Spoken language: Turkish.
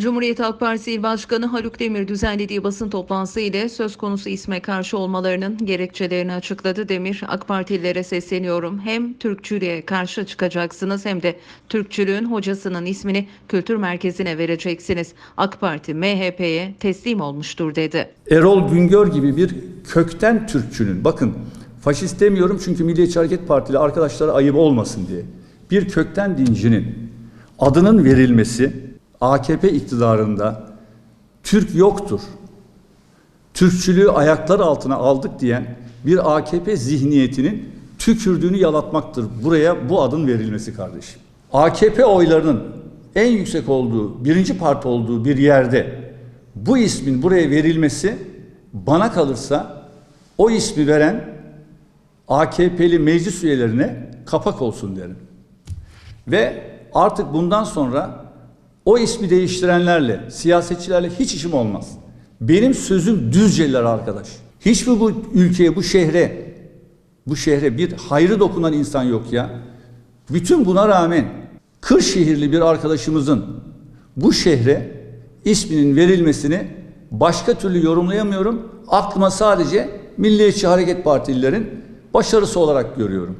Cumhuriyet Halk Partisi İl Başkanı Haluk Demir düzenlediği basın toplantısı ile söz konusu isme karşı olmalarının gerekçelerini açıkladı. Demir, AK Partililere sesleniyorum. Hem Türkçülüğe karşı çıkacaksınız hem de Türkçülüğün hocasının ismini kültür merkezine vereceksiniz. AK Parti MHP'ye teslim olmuştur dedi. Erol Güngör gibi bir kökten Türkçünün, bakın faşist demiyorum çünkü Milliyetçi Hareket Partili arkadaşlara ayıp olmasın diye. Bir kökten dincinin adının verilmesi AKP iktidarında Türk yoktur. Türkçülüğü ayaklar altına aldık diyen bir AKP zihniyetinin tükürdüğünü yalatmaktır. Buraya bu adın verilmesi kardeşim. AKP oylarının en yüksek olduğu, birinci parti olduğu bir yerde bu ismin buraya verilmesi bana kalırsa o ismi veren AKP'li meclis üyelerine kapak olsun derim. Ve artık bundan sonra o ismi değiştirenlerle, siyasetçilerle hiç işim olmaz. Benim sözüm Düzceliler arkadaş. Hiç mi bu ülkeye, bu şehre, bu şehre bir hayrı dokunan insan yok ya? Bütün buna rağmen Kırşehirli bir arkadaşımızın bu şehre isminin verilmesini başka türlü yorumlayamıyorum. Aklıma sadece Milliyetçi Hareket Partililerin başarısı olarak görüyorum.